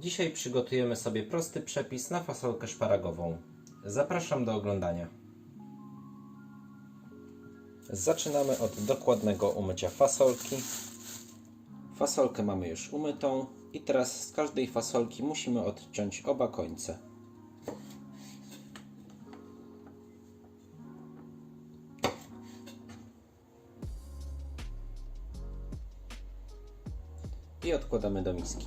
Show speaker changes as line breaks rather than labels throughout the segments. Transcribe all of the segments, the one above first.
Dzisiaj przygotujemy sobie prosty przepis na fasolkę szparagową. Zapraszam do oglądania. Zaczynamy od dokładnego umycia fasolki. Fasolkę mamy już umytą i teraz z każdej fasolki musimy odciąć oba końce. I odkładamy do miski.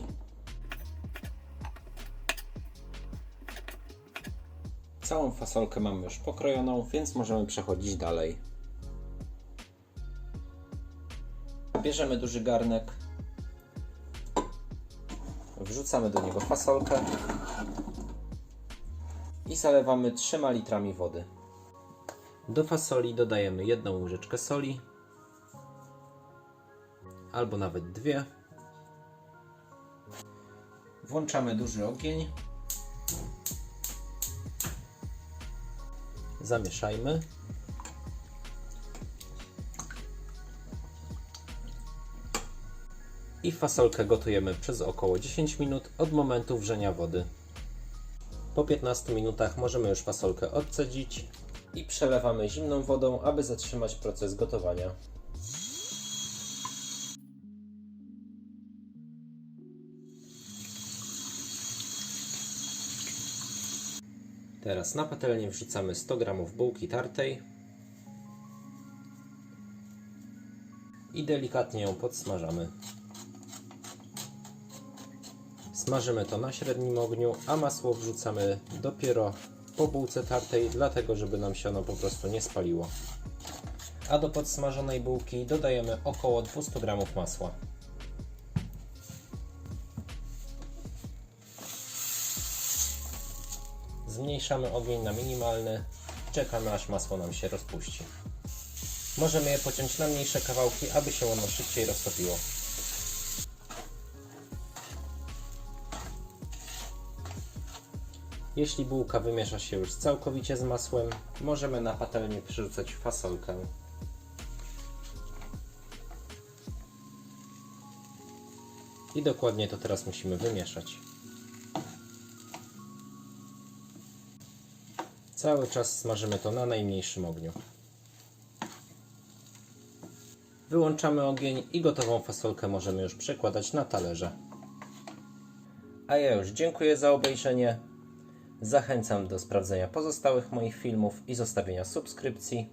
Całą fasolkę mamy już pokrojoną, więc możemy przechodzić dalej. Bierzemy duży garnek, wrzucamy do niego fasolkę i zalewamy 3 litrami wody. Do fasoli dodajemy jedną łyżeczkę soli albo nawet dwie. Włączamy duży ogień. Zamieszajmy. I fasolkę gotujemy przez około 10 minut od momentu wrzenia wody. Po 15 minutach możemy już fasolkę odcedzić i przelewamy zimną wodą, aby zatrzymać proces gotowania. Teraz na patelnię wrzucamy 100 g bułki tartej i delikatnie ją podsmażamy. Smażymy to na średnim ogniu, a masło wrzucamy dopiero po bułce tartej, dlatego żeby nam się ono po prostu nie spaliło. A do podsmażonej bułki dodajemy około 200 g masła. Zmniejszamy ogień na minimalny, czekamy aż masło nam się rozpuści. Możemy je pociąć na mniejsze kawałki, aby się ono szybciej roztopiło. Jeśli bułka wymiesza się już całkowicie z masłem, możemy na patelnię przerzucać fasolkę. I dokładnie to teraz musimy wymieszać. Cały czas smażymy to na najmniejszym ogniu. Wyłączamy ogień i gotową fasolkę możemy już przekładać na talerze. A ja już dziękuję za obejrzenie. Zachęcam do sprawdzenia pozostałych moich filmów i zostawienia subskrypcji.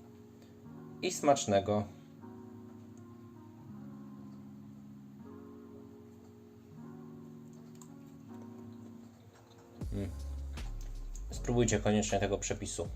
I smacznego. Mm. Spróbujcie koniecznie tego przepisu.